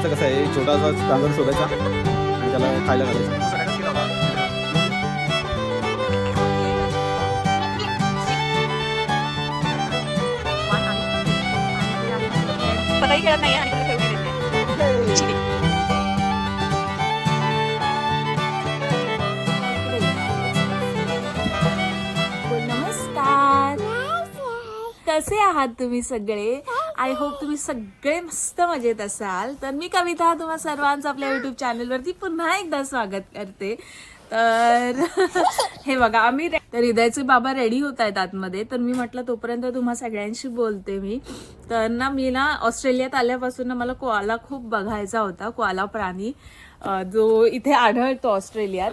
शोधायचं कसं आहे? छोटासा कांदा शोधायचा आणि त्याला खायला घालायचं. पताही खेळत नाही आणि ठेवून देते. नमस्कार. कसे आहात तुम्ही सगळे? आय होप तुम्ही सगळे मस्त मजेत असाल. तर मी कविता तुम्हा सर्वांचं आपल्या युट्यूब चॅनलवरती पुन्हा एकदा स्वागत करते. तर हे बघा आम्ही तर हृदयाचे बाबा रेडी होत आहेत आतमध्ये. तर मी म्हटलं तोपर्यंत तुम्हा सगळ्यांशी बोलते मी. तर ना मी ना ऑस्ट्रेलियात आल्यापासून ना मला कोआला खूप बघायचा होता कोआला प्राणी. जो इथे आढळतो ऑस्ट्रेलियात.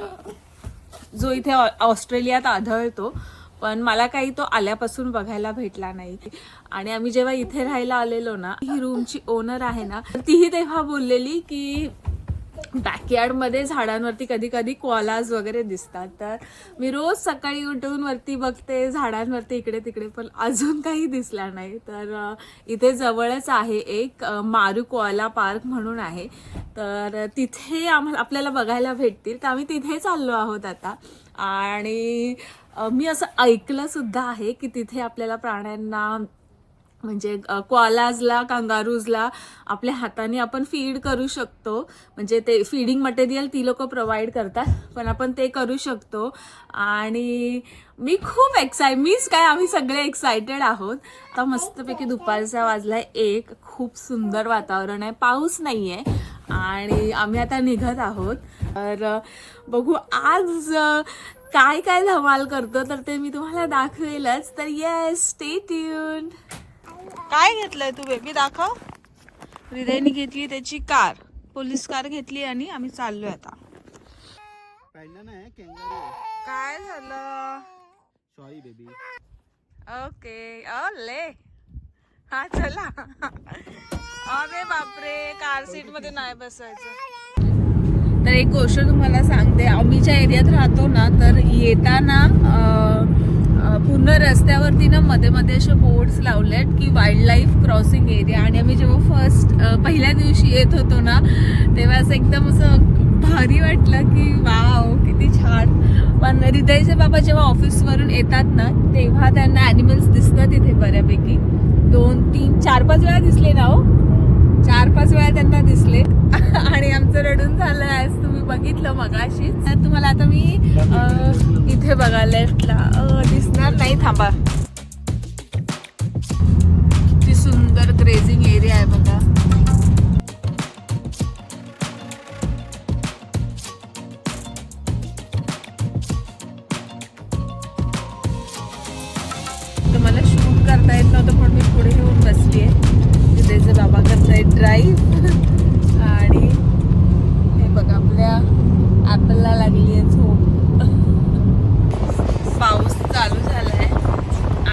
जो इथे ऑ- ऑस्ट्रेलियात आढळतो. पण मला काही तो आल्यापासून बघायला भेटला नाही. आणि आम्ही जेव्हा इथे राहायला आलेलो ना ही रूमची ओनर आहे ना तीही तेव्हा बोललेली की बॅकयार्डमध्ये झाडांवरती कधी कधी कॉलाज वगैरे दिसतात. तर मी रोज सकाळी उठून वरती बघते झाडांवरती इकडे तिकडे पण अजून काही दिसला नाही. तर इथे जवळच आहे एक मारू कॉला पार्क म्हणून आहे. तर तिथे आम्हाला आपल्याला बघायला भेटतील. तर आम्ही तिथे चाललो आहोत आता. आणि मी असं ऐकलं सुद्धा आहे की तिथे आपल्याला प्राण्यांना म्हणजे क्वालाजला कांगारूजला आपल्या हाताने आपण फीड करू शकतो. म्हणजे ते फीडिंग मटेरियल ती लोक प्रोव्हाइड करतात पण आपण ते करू शकतो. आणि मी खूप एक्साय मीच काय आम्ही सगळे एक्सायटेड आहोत. आता मस्तपैकी दुपारचा वाजलाय एक खूप सुंदर वातावरण आहे पाऊस नाही आहे आणि आम्ही आता निघत आहोत. तर बघू आज काय काय धमाल करतो तर ते मी तुम्हाला दाखवेलच. तर येस स्टे ट्यून काय घेतलंय तू बेबी दाखव. हृदयने घेतली त्याची कार. पोलीस कार घेतली आणि आम्ही चाललोय आता. काय झालं? Sorry baby okay. ले. हा चला. अरे बापरे कार सीटमध्ये नाही बसायचं. तर एक गोष्ट तुम्हाला सांगते आम्ही ज्या एरियात राहतो ना तर येताना पूर्ण रस्त्यावरती ना मध्ये मध्ये असे बोर्ड्स लावलेत की वाईल्ड लाईफ क्रॉसिंग एरिया आणि आम्ही जेव्हा फर्स्ट पहिल्या दिवशी येत होतो ना तेव्हा असं एकदम असं भारी वाटलं की वाव किती छान. पण हृदयचे बाबा जेव्हा ऑफिसवरून येतात ना तेव्हा त्यांना ॲनिमल्स दिसतात तिथे बऱ्यापैकी. दोन तीन चार पाच वेळा दिसले ना हो. चार पाच वेळा त्यांना दिसले. आणि आमचं रडून झालं आज तुम्ही बघितलं मगाशी तर तुम्हाला आता मी इथे बघा लेफ्टला दिसणार नाही. थांबा. ती सुंदर ग्रेझिंग एरिया आहे बघा. ॲपलला लागली आहे झोप. पाऊस चालू झालाय.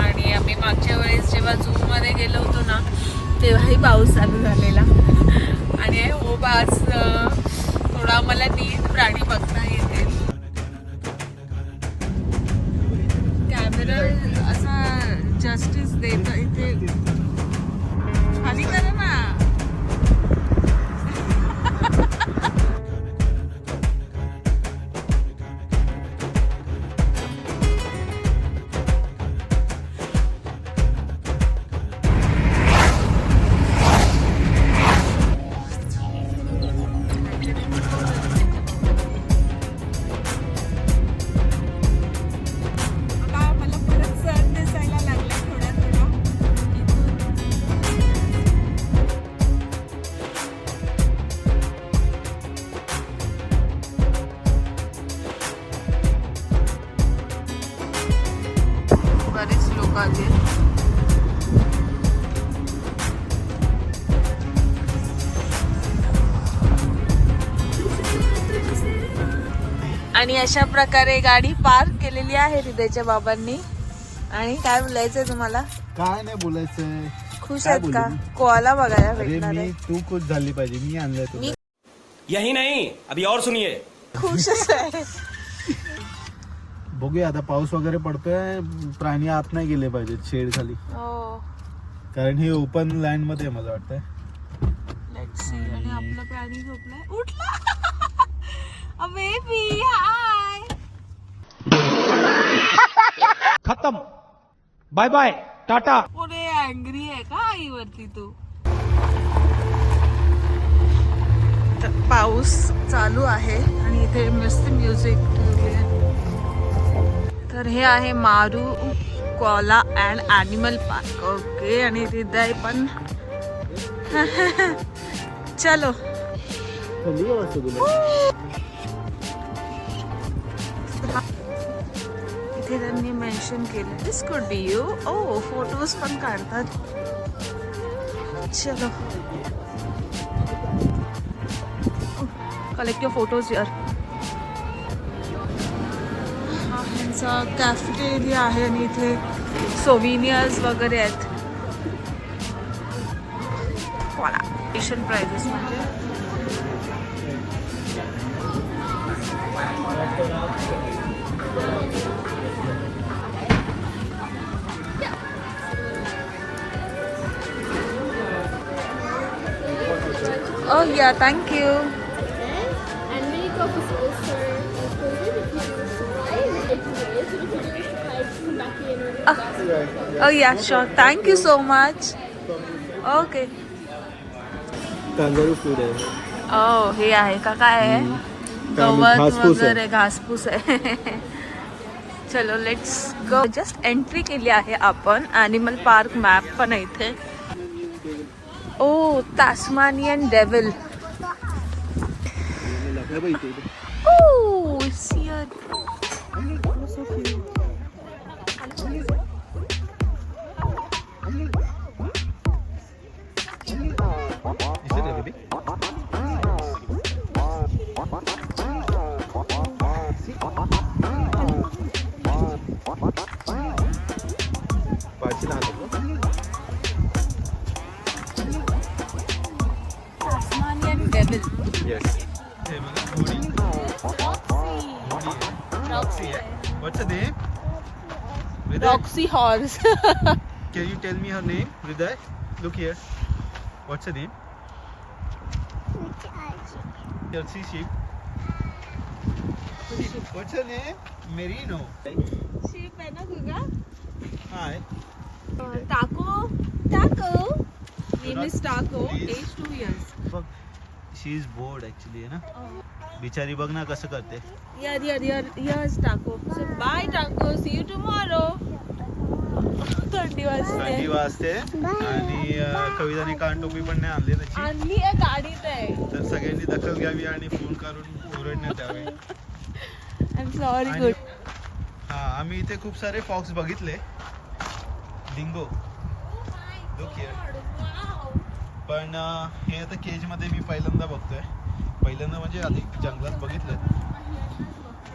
आणि आम्ही मागच्या वेळेस जेव्हा झूमध्ये गेलो होतो ना तेव्हाही पाऊस चालू झालेला. आणि हो बास आज थोडा मला नीट प्राणी बघता येते. कॅमेरा असा जस्टिस देत इथे. अशा प्रकारे गाडी पार्क केलेली आहे हृदयच्या बाबांनी. आणि काय बोलायचंय तुम्हाला? काय नाही बोलायचंय. खुश आहेत का? कोआला बघायला भेटणार आहे. तू खुश झाली पाहिजे मी आणलंय तुला. यही नहीं अभी और सुनिए। खुशच आहे. बघूया आता पाऊस वगैरे पडतोय प्राणी आत नाही गेले पाहिजेत शेड खाली हो. कारण हे ओपन लँडमध्ये आहे मला वाटतंय. आपला प्राणी झोपलाय. उठला. बेबी हाय खत्म. बाय बाय टाटा पुढे अँग्री आहे का आईवरती तू? पाऊस चालू आहे आणि इथे मस्त म्युझिक तर हे आहे मारू कोला अँड ॲनिमल पार्क ओके आणि हृदय पण. चलो. इथे त्यांनी मेन्शन केलं. दिस could be you O photos पण काढतात. चलो. कलेक्ट युअर फोटोज युअर हा ह्यांचा कॅफेटेरिया आहे आणि इथे सोविनियर्स वगैरे आहेत. एशियन प्राइजेस म्हणजे. Oh yeah, thank you. And many coffees also included if you wish to try in the different ways. But if you do wish to try, just come back here and order Oh yeah, sure. Thank you so much. Okay. Kangaroo food आहे Oh, हे आहे का काय आहे काय गवत घासपूस आहे. वगैरे घासपूस आहे चलो लेट्स गो जस्ट एंट्री केली आहे आपण ॲनिमल पार्क मॅप पण आहे इथे Oh, Tasmanian devil. Oh, it's here. Horse can you tell me her name? Hriday, look here. What's her name? Chelsea sheep. What's her name? Merino. Sheep आहे ना तुझा Hi. Taco taco name is taco Please. Age two years बघ she is board actually आहे ना बिचारी बघ ना कसं करते यार यार यार yes taco so bye taco see you tomorrow थंडी वाजते. थंडी वाजते आणि अं, कविताने कान टोपी पण नाही आणली त्याची. आणली आहे गाडीत आहे. तर सगळ्यांनी दखल घ्यावी आणि फोन करून ओरडण्यात यावे. आय एम सॉरी आणि- गुड हा आम्ही इथे खूप सारे फॉक्स बघितले. डिंगो पण अं, हे आता केजमध्ये मी पहिल्यांदा बघतोय. पहिल्यांदा म्हणजे आधी जंगलात बघितलं.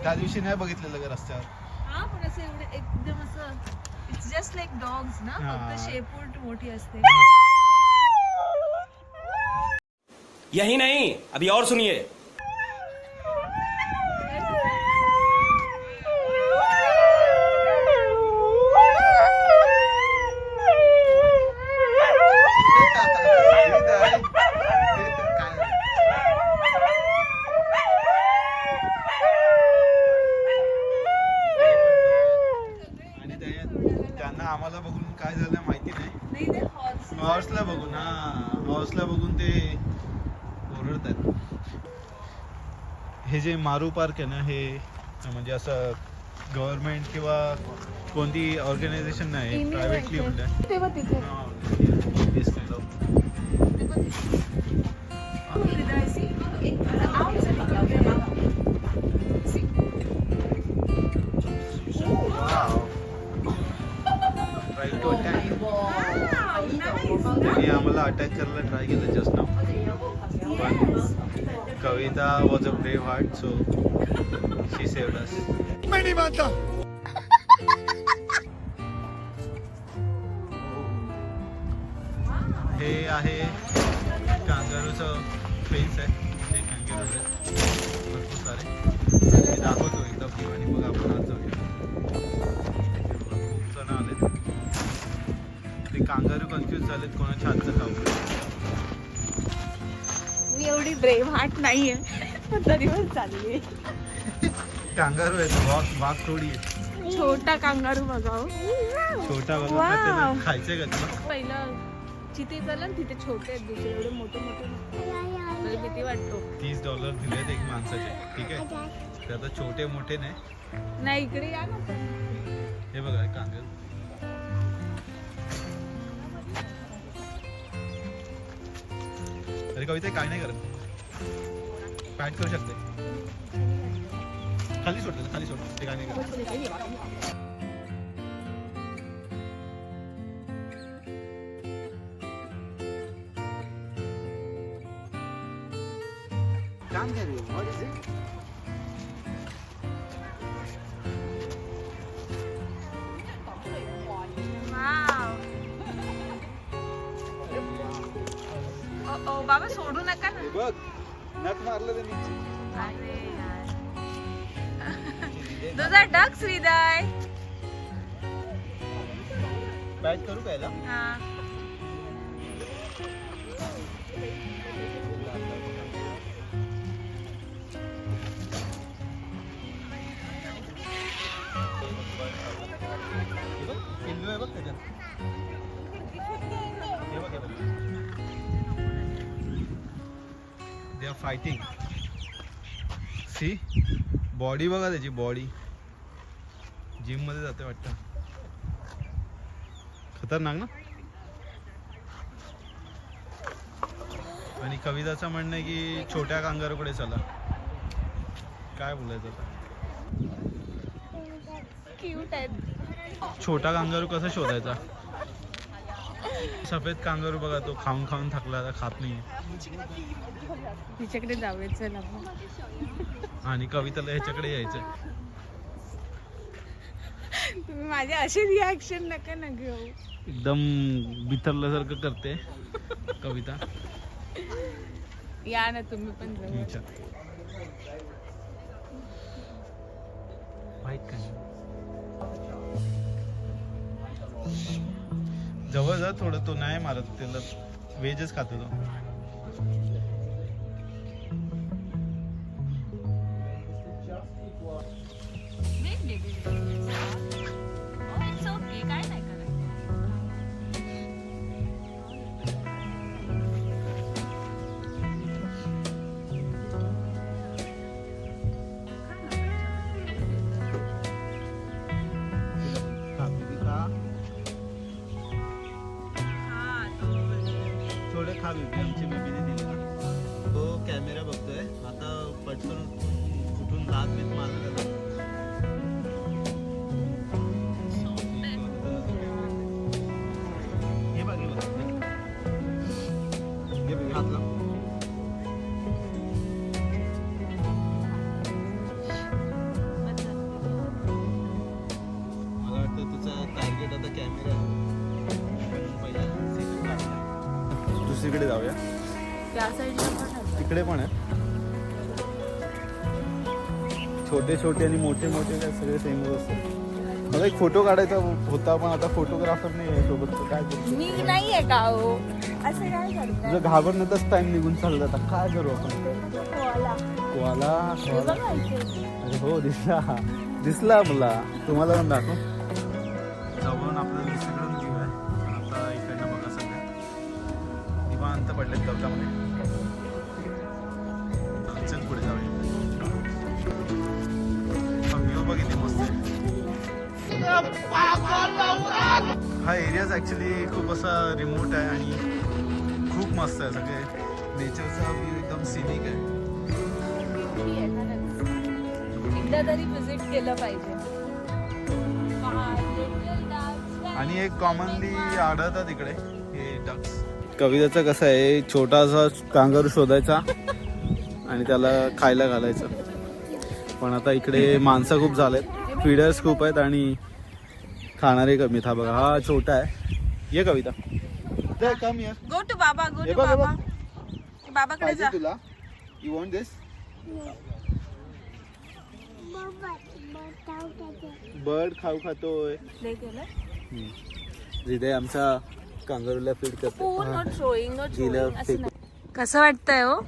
त्या दिवशी नाही बघितलेलं का रस्त्यावर? हा पण असं एवढं एकदम असं इट्स जस्ट लाईक डॉग्स ना. फक्त शेपूट मोठी असते. यही नहीं अभी और सुनिए आणि त्या- त्यांना आम्हाला बघून काय झालं माहिती नाही नाही ते हॉर्स हॉर्सला बघून हा हॉर्सला बघून ते ओरडतात हे जे मारू पार्क आहे ना हे म्हणजे असं गव्हर्नमेंट किंवा कोणती ऑर्गनायझेशन नाही प्रायव्हेटली म्हणलं. दिसतंय. आम्हाला अटॅक करायला ट्राय केलं जस्ट नाव Kavita was a brave heart, so she saved us. Many mantas! चालली कांगारू आहे वाघ वाघ थोडी आहे. छोटा कांगारू बघाव छोटा बघा Wow. खायचंय का तुला? पहिलं जिथे झालं ना तिथे छोटे आहेत दुसरे एवढे मोठे मोठे. मला भीती वाटतो? तीस डॉलर दिलेत एक माणसाचे ठीक आहे? ते आता छोटे मोठे नाही. नाही इकडे या ना पण. हे बघा हे कांगारू. तरी कविता काय नाही करत? पॅट करू शकते. खाली सोडलं खाली सोडलं ते काय नाही तुझा डक श्रीदय पॅच करू काय याला? हा हे बघ, पिल्लू आहे बघ त्याच्यात हे बघ, हे See? बॉडी बघा त्याची बॉडी जिममध्ये जाते वाटतं. खतरनाक ना? आणि कविताचं म्हणणं आहे की छोट्या कांगारूकडे चला. काय बोलायचं आता? छोटा कांगारू कसा शोधायचा? सफेद कांगारू बघा तो खाऊन खाऊन थकला आता खात नाही तिच्याकडे आपण आणि कविताला ह्याच्याकडे यायचं तुम्ही माझे असे रिॲक्शन नका ना घेऊ. एकदम बिथरल्यासारखं करते कविता. या ना तुम्ही पण जवळ माहीत का नाही? जवळ जा थोडं तो नाही मारत त्याला वेजच खातो तो. तिकडे पण आहे छोटे छोटे आणि मोठे मोठे काय सगळे सेमच असतात मला एक फोटो काढायचा होता पण आता फोटोग्राफर नाही आहे सोबत काय करू? मी नाहीये का हो? असं काय करताय? तुझं घाबरण्यातच टाइम निघून चालला आता काय करू आपण? हे बघा इथे. अरे हो दिसला. दिसला मला. तुम्हाला पण दाखव. ऍक्च्युली खूप असा रिमोट आहे आणि खूप मस्त आहे सगळे. नेचरचा व्ह्यू एकदम सिनिक आहे. किती आहे का नाही? एकदा तरी विजिट केलं पाहिजे. आणि एक कॉमनली आढळतात इकडे हे डक्स कविताचं कसं आहे छोटासा कांगारू शोधायचा आणि त्याला खायला घालायचं. पण आता इकडे माणसं खूप झालेत फिडर्स खूप आहेत आणि खाणारे कमी हा बघा हा छोटा आहे. ये कविता. दे कम हिअर गो टू बाबा गो हे टू बघ, हे बाबा बाबाकडे जा. पाहिजे तुला. यू वॉन्ट दिस बर्ड खाऊ खातोय. केलं? हृदय आमचा कांगारूला फीड करतो नॉट शोईंग नॉट गेलं शोईंग असं फेकून. नाही. कसं वाटतंय हो?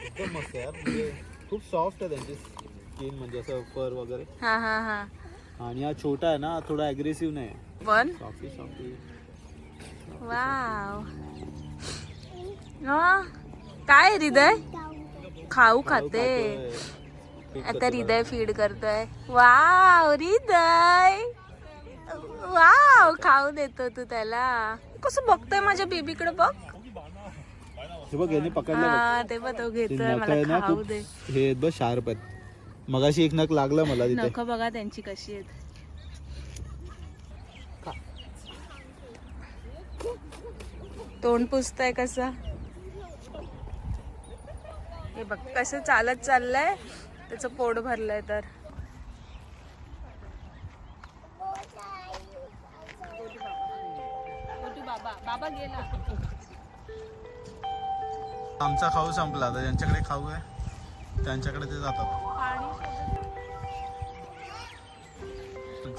एकदम मस्त आहे यार म्हणजे खूप सॉफ्ट आहे त्यांची स्किन म्हणजे असं फर वगैरे. हा हा हा. आणि हा छोटा आहे ना थोडा अग्रेसिव्ह नाही. पण? सॉफ्टी सॉफ्टी वाव हा, काय हृदय? खाऊ खाते. आता हृदय फीड करतोय. वाव हृदय. वाव खाऊ देतो तू त्याला. कसं बघतोय माझ्या बेबीकडे बघ. हे बघ याने पकडलं बघ. हा ते पण तो घेतोय आहे मला खाऊ दे. हे बघ शार्प आहेत. मगाशी एक नख लागला मला तिथे. नख बघा त्यांची कशी आहेत. तोंड पुसताय कसं? हे बघ कसं चालत चाललंय त्याचं पोट भरलंय तर. बाबा बाबा गेला आमचा खाऊ संपला आता ज्यांच्याकडे खाऊ आहे. त्यांच्याकडे ते जातात.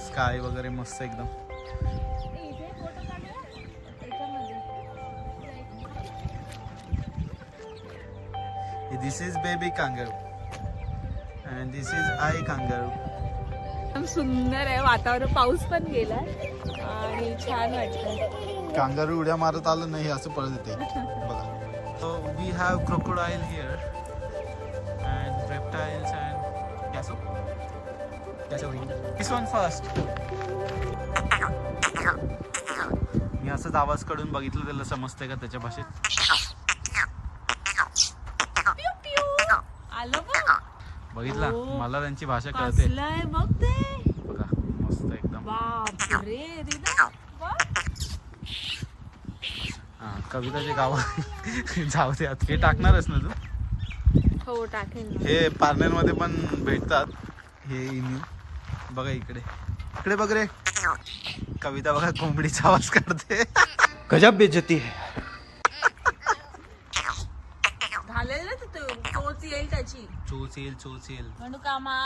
स्काय वगैरे मस्त एकदम. This is baby kangaroo and this is I kangaroo एकदम सुंदर आहे वातावरण पाऊस पण गेलाय आणि छान वाटतं कांगारू उड्या मारत आलं नाही असं पळत येते. बघा. वी हॅव क्रोकोडाईल हिअर कॅसो दिस वन फर्स्ट मी असंच आवाजकडून बघितलं त्याला समजतंय का त्याच्या भाषेत? बघितला? हो. मला त्यांची भाषा कळते. बघ मस्त एकदम. कविताचे गाव जाऊ दे आता. हे टाकणारच ना तू? हो टाकेन ना. हे पार्लरमध्ये पण भेटतात. हे बघा इकडे. इकडे बघ रे. कविता बघा कोंबडीचा आवाज काढते. गजब बेइज्जती है. झालेलं ना तिथे. चोच येईल त्याची. चोच येईल चोच येईल. म्हणू कामा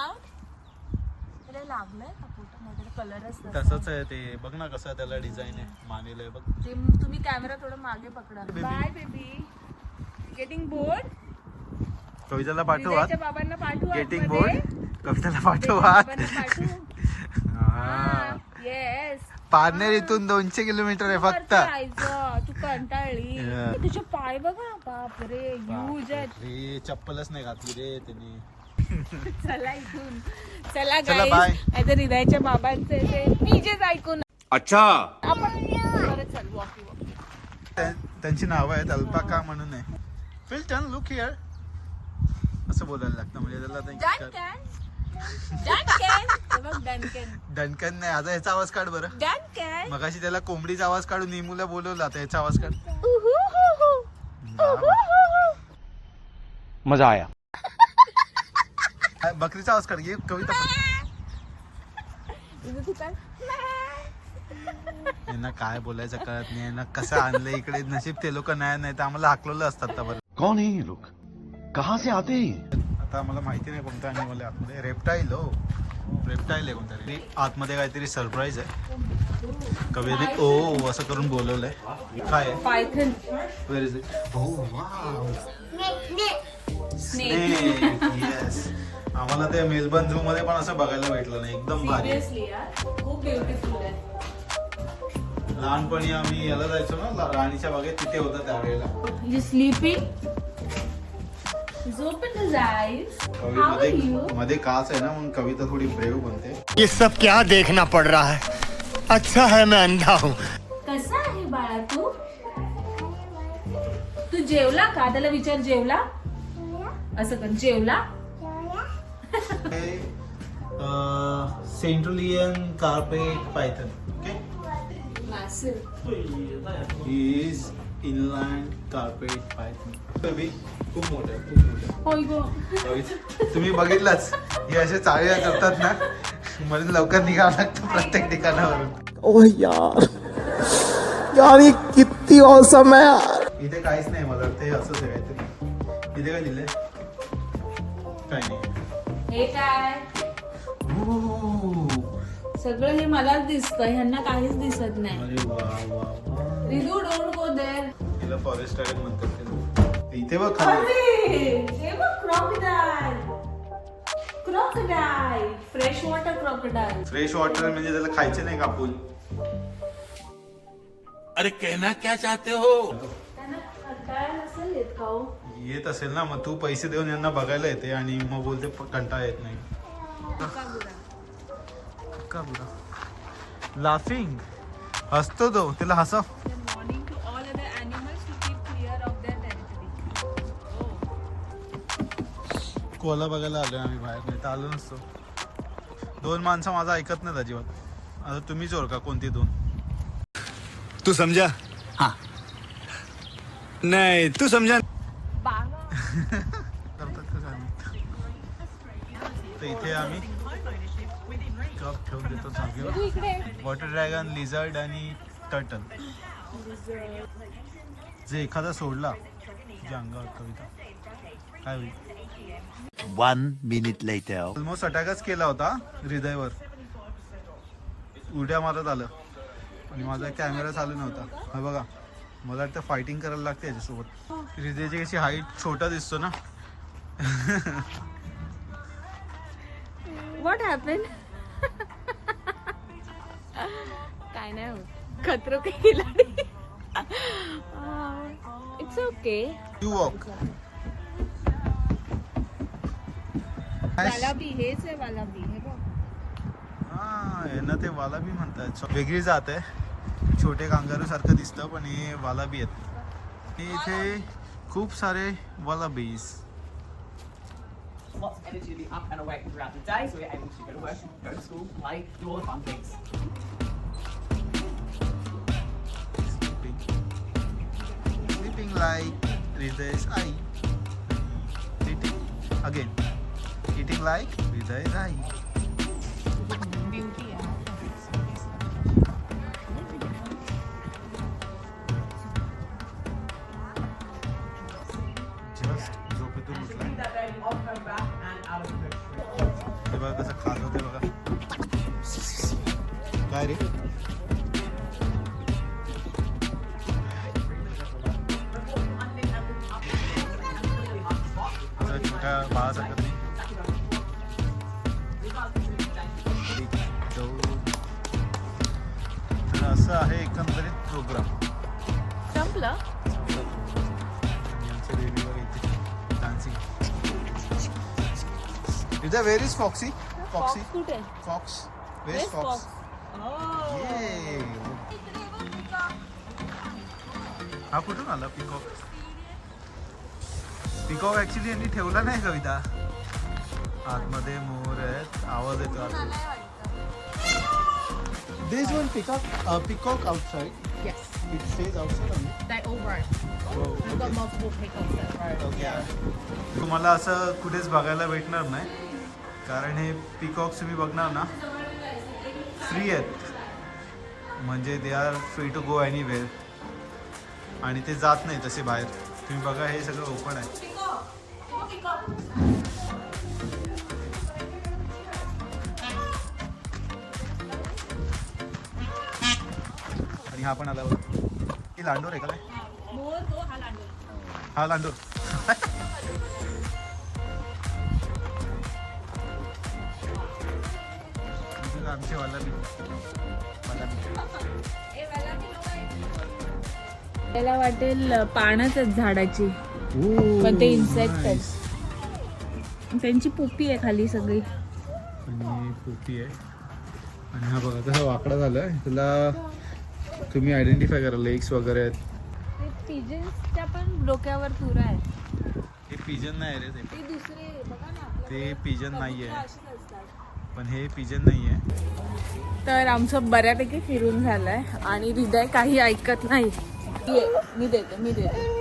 त्याला लागलंय का फोटो? कलरच तसंच आहे ते. बघ ना कसं त्याला डिझाईन आहे. मानेल आहे बघ. ते तुम्ही कॅमेरा थोडं मागे पकडा. बाय बेबी गेटिंग बोर्ड कविताला पाठवा बाबांना पाठवू गेटिंग. बोर्ड कविताला हा. येस पारनेर इथून दोनशे किलोमीटर आहे फक्त. तू कंटाळली. तुझे पाय बघा. बापरे यूज आहेत. रे चप्पलच नाही घातली रे त्यांनी. चला इथून. चला चला, गाईस. नाहीतर हृदयाच्या बाबांचे ते डीजेच ऐकून अच्छा. आपण बरं चल त्यांची नावं आहेत अल्पाका म्हणून आहे. फिल्टन लुक हिअर असं बोलायला लागतं म्हणजे त्याला डनकन. नाही आता ह्याचा आवाज काढ बरं. डनकन. मगाशी त्याला कोंबडीचा आवाज काढून निमूला बोलवला आता ह्याचा आवाज काढ. मजा आया. बकरीचा आवाज काढ ये कविता यांना काय बोलायचं कळत नाही यांना कसं आणलं इकडे नशीब ते लोक नाही नाही तर आम्हाला हाकलवलं असतात बरं. कौन है ये लोग? कहाँ से आते हैं? आता आम्हाला माहिती नाही कोणता अॅनिमल आहे. आतमध्ये रेप्टाईल हो. रेप्टाईल आहे कोणता तरी आतमध्ये काहीतरी सरप्राईज आहे. कविने ओ असं करून बोलवलंय. काय आहे? पायथन. Snake. Yes. आम्हाला ते मेलबर्न झू मध्ये पण असं बघायला भेटलं नाही. एकदम भारी. लहानपणी आम्ही याला जायचो ना राणीच्या बागेत तिथे होतं त्यावेळेला. Sleeping How are you? मध्ये मध्ये काच आहे ना म्हणून कविता थोडी ब्रेव बनते. ये सब क्या देखना पड़ रहा है? अच्छा है मैं अंधा हूँ। कसा आहे बाळा तू? तू जेवला का? त्याला विचार जेवला? असं कर जेवला? Centralian carpet python okay? Is inland carpet python खूप मोठं आहे खूप मोठं. आहे. कविता, तुम्ही बघितलंच. हे असे चाळ्या करतात ना म्हणून लवकर निघावं लागतं प्रत्येक ठिकाणावरून. ओह यार. यार ये कितनी औसम है यार. इथे काहीच नाही मला हे असंच आहे काहीतरी. इथे काय दिलंय? काय नाही. हे काय. सगळं हे मलाच दिसतं ह्यांना काहीच दिसत नाही. अरे वा वा वा. रिदू डोंट गो देर तिला फॉरेस्ट गार्डन म्हणतात ते. इथे बघ खाली crocodile fresh water crocodile fresh water म्हणजे त्याला खायचे नाही कापून अरे कहना क्या चाहते हो? त्यांना कंटाळा नसेल येत का हो? येत असेल ना मग तू पैसे देऊन यांना बघायला येते आणि मग बोलते प- कंटाळा येत नाही. का लाफिंग हसतो तो त्याला हसा warning कोला बघायला आलोय आम्ही बाहेर नाही तर आलो नसतो. दोन माणसं माझं ऐकत नाहीत अजिबात. आता तुम्हीच ओळखा कोणती दोन. तू समझा हाँ. नहीं तू समझा करतात का काय माहीत. तर इथे आम्ही कप ठेवून देतो जागेवर. वॉटर ड्रॅगन लिझर्ड आणि टर्टल जे एखादा सोडला तुझ्या अंगावर कविता. काय होईल? One minute later. ऑलमोस्ट अटॅकच केला होता हृदयवर. उड्या मारत आलं. आणि माझा कॅमेरा चालू नव्हता. हा बघा मला वाटतं फायटिंग करायला लागते याच्यासोबत. हृदयची कशी हाईट छोटा दिसतो ना. What happened? काय नाही होत. Khatron Ke Khiladi it's okay you walk वाला ते वाला भी म्हणतात वेगळी जात आहे. छोटे कांगारू सारखं दिसतं पण हे वाला बी आहेत इथे खूप सारे वाला बीस Sleeping. Like Rizesh Ai. Sleeping. Again. Eating like Hriday's eye. Just झोपेतून उठलाय That baby, I'll come back and out of the tree. ते बघा कसं खात होते बघा काय रे असं छोट्या बाळासारखं डान्सिंग इथे व्हेर इज फॉक्सी फॉक्सी कुठे फॉक्स व्हेर इज फॉक्स हा कुठून आला? पिकॉक पिकॉक ऍक्च्युली यांनी ठेवला नाही कविता. आतमध्ये मोर आहेत. आवाज येतो one peacock, uh, peacock outside. Yes, It stays outside only. roam. Oh, We've got multiple that roam. Okay. तुम्हाला असं कुठेच बघायला भेटणार नाही कारण हे पिकॉक्स तुम्ही बघणार ना फ्री आहेत म्हणजे they are free to go anywhere आणि ते जात नाही तसे बाहेर तुम्ही बघा हे सगळं ओपन आहे आणि हा पण आला बघा ही लांडोर आहे का काय? हा लांडोर. आमचे वालाबी वालाबी त्याला वाटेल पानच आहेत झाडाची. पण ते इन्सेक्ट आहेत. त्यांची पोपी आहे खाली सगळी. आणि पोपी आहे. आणि हा बघा कसा वाकडा झालाय. त्याला तुम्ही आयडेंटिफाय करा लेग्स वगैरे आहेत. पिजन्सच्या पण डोक्यावर तुरा आहे हे पिजन नाही रे ते. ते दुसरे बघा ना ते पिजन नाही आहे अशीच असतात. पण हे पिजन नाही आहे तर आमचं बऱ्यापैकी फिरून झालंय आणि हृदय काही ऐकत नाही. ये, मी देते मी देते.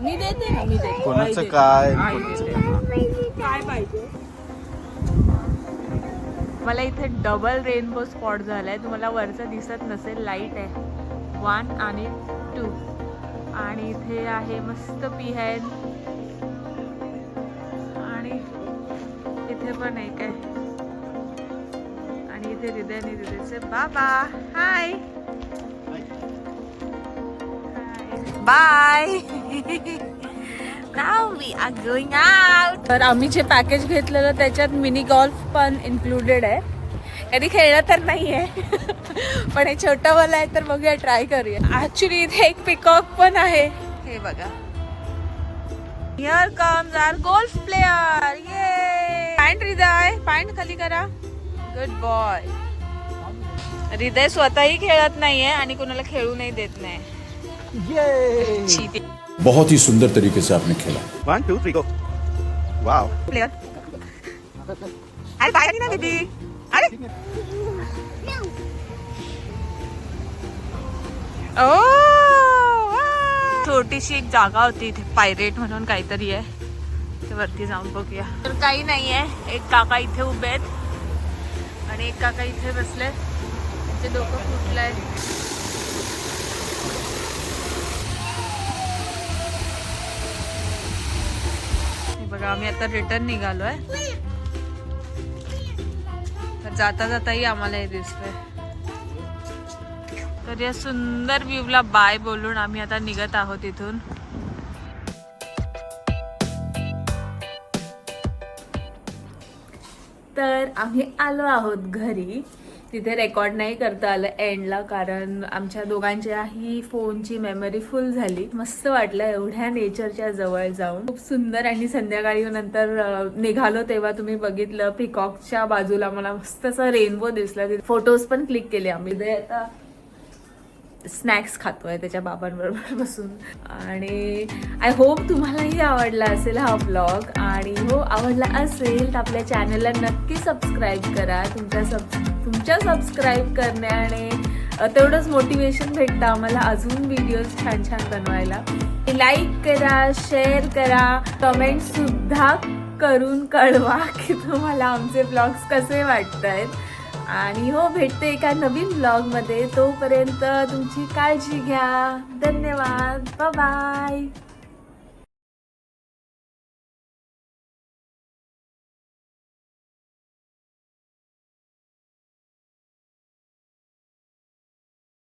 मी देते ना मी देते. कोणाचं देते. काय? आई देते. काय पाहिजे? मला इथे डबल रेनबो स्पॉट झालाय. तुम्हाला वरचं दिसत नसेल लाइट आहे. वन आणि टू. आणि इथे आहे मस्त पिहॅन. आणि इथे पण एक आहे. आणि इथे हृदयने हृदयचे बाबा. हाय बाय नाव वी आर गोइंग आउट तर आम्ही जे पॅकेज घेतलेलं त्याच्यात मिनी गॉल्फ पण इन्क्लुडेड आहे. कधी खेळलं तर नाही आहे पण हे छोटं वाला आहे तर बघूया ट्राय करूया. ऍक्च्युली इथे एक पिकॉक पण आहे. हे बघा. Here comes our golf player ये पॅन्ट हृदय पॅन्ट खाली करा. गुड बॉय हृदय स्वतःही खेळत नाहीये आणि कुणाला खेळू नाही देत नाही. बहुत ही सुंदर तरीके से आपने खेला. One two three go wow player अरे बाहेर ना बेबी अरे! ओ! छोटीशी एक जागा होती इथे पायरेट म्हणून काहीतरी आहे. ते वरती जाऊन बघूया. तर काही नाही आहे. एक काका इथे उभे आहेत. आणि एक काका इथे बसले त्यांचे डोकं फुटलंय हे बघा आम्ही आता रिटर्न निघालो आहे जाता जाताही आम्हाला हे दिसतंय. तर या सुंदर व्ह्यूला बाय बोलून आम्ही आता निघत आहोत इथून. तर आम्ही आलो आहोत घरी. तिथे रेकॉर्ड नाही करता आलं एंडला कारण आमच्या दोघांच्याही फोनची मेमरी फुल झाली मस्त वाटलं एवढ्या नेचरच्या जवळ जाऊन. खूप सुंदर आणि संध्याकाळी नंतर निघालो तेव्हा तुम्ही बघितलं पिकॉकच्या बाजूला मला मस्त असा रेनबो दिसला. तिथे फोटोज पण क्लिक केले आम्ही. ते आता स्नॅक्स खातोय त्याच्या बाबांबरोबर बसून. आणि आय होप तुम्हालाही आवडला असेल हा ब्लॉग आणि हो आवडला असेल तर आपल्या चॅनलला नक्की सबस्क्राईब करा. तुमच्या सब तुमच्या सबस्क्राईब करण्याने तेवढंच मोटिवेशन भेटतं आम्हाला अजून व्हिडिओज छान छान बनवायला. लाईक करा शेअर करा कमेंटसुद्धा करून कळवा की तुम्हाला आमचे ब्लॉग्स कसे वाटत आहेत आणि हो भेटते एका नवीन ब्लॉगमध्ये तोपर्यंत तुमची काळजी घ्या. धन्यवाद. बाय